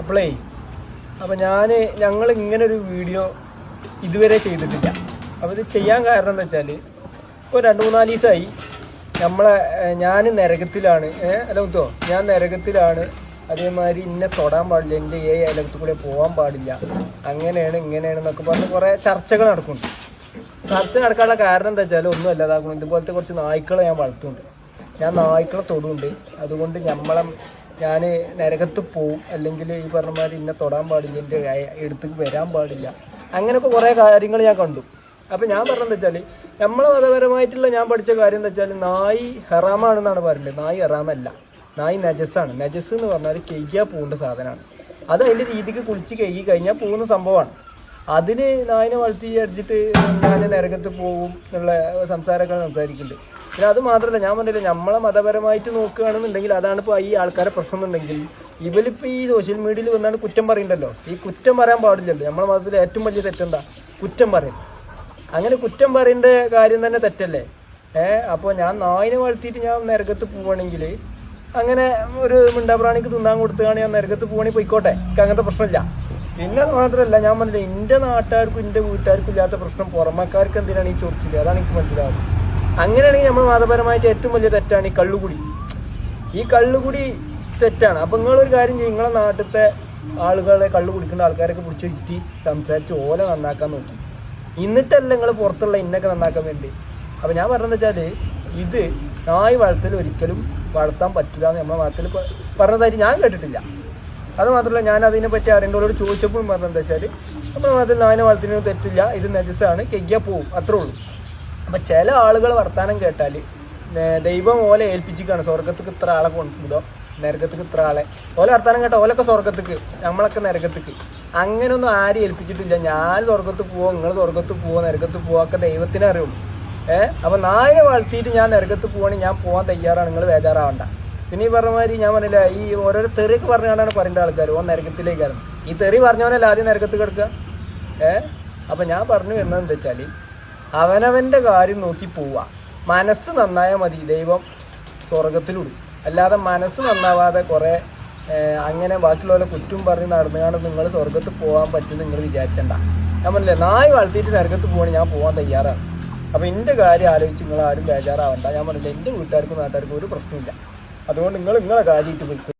അപ്പോളേ അപ്പോൾ ഞാൻ ഞങ്ങൾ ഇങ്ങനെ ഒരു വീഡിയോ ഇതുവരെ ചെയ്തിട്ടില്ല. അപ്പോൾ ഇത് ചെയ്യാൻ കാരണം എന്താ വെച്ചാൽ ഇപ്പോൾ രണ്ട് മൂന്നാൽ ദിവസമായി നമ്മളെ ഞാൻ നരകത്തിലാണ്. അല്ല കുത്തോ ഞാൻ നരകത്തിലാണ്. അതേമാതിരി ഇന്നെ തൊടാൻ പാടില്ല. എന്റെ ഏ അയലകത്ത് കൂടെ പോകാൻ പാടില്ല. അങ്ങനെയാണ് ഇങ്ങനെയാണ് എന്നൊക്കെ പറഞ്ഞ് കുറേ ചർച്ചകൾ നടക്കുന്നുണ്ട്. ചർച്ച നടക്കാനുള്ള കാരണം എന്താ വെച്ചാൽ ഒന്നും അല്ലാതാക്കുന്നു ഇതുപോലത്തെ കുറച്ച് നായ്ക്കളെ ഞാൻ വളർത്തുന്നുണ്ട്. ഞാൻ നായ്ക്കളെ തൊടുന്നുണ്ട്. അതുകൊണ്ട് നമ്മളെ ഞാൻ നരകത്ത് പോവും. അല്ലെങ്കിൽ ഈ പറഞ്ഞ മാതിരി ഇന്നെ തൊടാൻ പാടില്ല എന്റെ എടുത്തേക്ക് വരാൻ പാടില്ല. അങ്ങനെയൊക്കെ കുറേ കാര്യങ്ങൾ ഞാൻ കണ്ടു. അപ്പോൾ ഞാൻ പറഞ്ഞതെന്ന് വെച്ചാൽ നമ്മളെ മതപരമായിട്ടുള്ള ഞാൻ പഠിച്ച കാര്യം എന്താ വെച്ചാൽ നായി ഹറാമാണെന്നാണ് പറയുന്നത് നായി ഹറാമല്ല. നായി നജസ്സാണ്. നജസ് എന്ന് പറഞ്ഞാൽ കെയ്യാ പോകേണ്ട സാധനമാണ്. അത് അതിന്റെ രീതിക്ക് കുളിച്ച് കെയ്യി കഴിഞ്ഞാൽ പോകുന്ന സംഭവമാണ്. അതിന് നായിനെ വളർത്തി അടിച്ചിട്ട് ഞാൻ നരകത്ത് പോകും എന്നുള്ള സംസാരമൊക്കെ സംസാരിക്കുന്നുണ്ട്. പിന്നെ അത് മാത്രമല്ല ഞാൻ പറഞ്ഞില്ല നമ്മളെ മതപരമായിട്ട് നോക്കുകയാണെന്നുണ്ടെങ്കിൽ അതാണ് ഇപ്പോൾ ഈ ആൾക്കാരെ പ്രശ്നം എന്നുണ്ടെങ്കിൽ ഇവരിപ്പോൾ ഈ സോഷ്യൽ മീഡിയയിൽ വന്നാണ് കുറ്റം പറയണ്ടല്ലോ. ഈ കുറ്റം പറയാൻ പാടില്ലല്ലോ. നമ്മളെ മതത്തിൽ ഏറ്റവും വലിയ തെറ്റെന്താ? കുറ്റം പറയും അങ്ങനെ കുറ്റം പറയേണ്ട കാര്യം തന്നെ തെറ്റല്ലേ? ഏഹ് അപ്പോൾ ഞാൻ നായിനെ വളർത്തിയിട്ട് ഞാൻ നരകത്ത് പോവുകയാണെങ്കിൽ അങ്ങനെ ഒരു മിണ്ടാപ്രാണിക്ക് തിന്നാൻ കൊടുത്തുകയാണ് ഞാൻ നരകത്ത് പോവുകയാണെങ്കിൽ പോയിക്കോട്ടെ. എനിക്ക് അങ്ങനത്തെ പ്രശ്നമില്ല. പിന്നെ മാത്രമല്ല ഞാൻ പറഞ്ഞില്ല എന്റെ നാട്ടുകാർക്കും എന്റെ വീട്ടുകാർക്കും ഇല്ലാത്ത പ്രശ്നം പുറമക്കാർക്ക് എന്തിനാണ് ഈ ചൊറിച്ചിൽ? അതാണ് എനിക്ക് മനസ്സിലാവുന്നത്. അങ്ങനെയാണെങ്കിൽ നമ്മൾ മതപരമായിട്ട് ഏറ്റവും വലിയ തെറ്റാണ് ഈ കള്ളുകുടി. ഈ കള്ളുകുടി തെറ്റാണ്. അപ്പം നിങ്ങളൊരു കാര്യം ചെയ്യും. നിങ്ങളെ നാട്ടിലത്തെ ആളുകളെ കള്ളു കുടിക്കേണ്ട ആൾക്കാരൊക്കെ പിടിച്ച് ഇരുത്തി സംസാരിച്ച് ഓല നന്നാക്കാൻ നോക്കി. എന്നിട്ടല്ല നിങ്ങൾ പുറത്തുള്ള ഇന്നൊക്കെ നന്നാക്കാൻ വേണ്ടി. അപ്പം ഞാൻ പറഞ്ഞതെന്ന് വെച്ചാൽ ഇത് നായ് വളർത്തൽ ഒരിക്കലും വളർത്താൻ പറ്റില്ല എന്ന് നമ്മളെ നാട്ടിൽ പറഞ്ഞതായിട്ട് ഞാൻ കേട്ടിട്ടില്ല. അത് മാത്രമല്ല ഞാൻ അതിനെ പറ്റി അറിയേണ്ടവരോട് ചോദിച്ചപ്പോഴും പറഞ്ഞതെന്ന് വെച്ചാൽ നമ്മുടെ നാട്ടിൽ നായനെ വളർത്തുന്നത് തെറ്റില്ല. ഇത് നജസാണ്. കെഗ്യ പോവും. അത്രേ ഉള്ളൂ. അപ്പം ചില ആളുകൾ വർത്തമാനം കേട്ടാൽ ദൈവം ഓലെ ഏൽപ്പിച്ചിക്കാണ്. സ്വർഗത്തേക്ക് ഇത്ര ആളെ കൊണ്ടുപോകുമോ നരകത്തേക്ക് ഇത്ര ആളെ. ഓല വർത്തമാനം കേട്ടോ ഓലൊക്കെ സ്വർഗത്തേക്ക് നമ്മളൊക്കെ നരകത്തേക്ക്. അങ്ങനെയൊന്നും ആരും ഏൽപ്പിച്ചിട്ടില്ല. ഞാൻ സ്വർഗത്ത് പോവോ നിങ്ങൾ സ്വർഗത്ത് പോവോ നരകത്ത് പോവൊക്കെ ദൈവത്തിനെ അറിയുള്ളൂ. ഏഹ് അപ്പം നായനെ വളർത്തിയിട്ട് ഞാൻ നരകത്ത് പോവാണെങ്കിൽ ഞാൻ പോകാൻ തയ്യാറാണ്. നിങ്ങൾ ബേജാറാവണ്ട. പിന്നെ ഈ പറഞ്ഞ മാതിരി ഞാൻ പറഞ്ഞില്ല ഈ ഓരോരോ തെറിയൊക്കെ പറഞ്ഞുകൊണ്ടാണ് പറയേണ്ട ആൾക്കാർ ഓ നരകത്തിലേക്കായിരുന്നു ഈ തെറി പറഞ്ഞവനല്ല ആദ്യം നരകത്ത് കിടക്കുക? ഏഹ് അപ്പം ഞാൻ പറഞ്ഞു വരുന്നത് എന്താ വെച്ചാൽ അവനവന്റെ കാര്യം നോക്കി പോവുക മനസ്സ് നന്നായാൽ മതി ദൈവം സ്വർഗത്തിലുള്ളൂ അല്ലാതെ മനസ്സ് നന്നാവാതെ കുറേ അങ്ങനെ ബാക്കിയുള്ളവരെ കുറ്റം പറഞ്ഞ് നടന്നുകൊണ്ട് നിങ്ങൾ സ്വർഗത്ത് പോകാൻ പറ്റും നിങ്ങൾ വിചാരിച്ചണ്ട. ഞാൻ പറഞ്ഞില്ലേ നായ് വളർത്തിയിട്ട് നരകത്ത് പോകണമെങ്കിൽ ഞാൻ പോകാൻ തയ്യാറാണ്. അപ്പോൾ എന്റെ കാര്യം ആലോചിച്ച് നിങ്ങൾ ആരും ബേജാറാവണ്ട. ഞാൻ പറഞ്ഞില്ല എന്റെ വീട്ടുകാർക്കും നാട്ടുകാർക്കും ഒരു പ്രശ്നമില്ല അതുകൊണ്ട് നിങ്ങൾ നിങ്ങളെ കാര്യമായിട്ട് പോയിക്കോ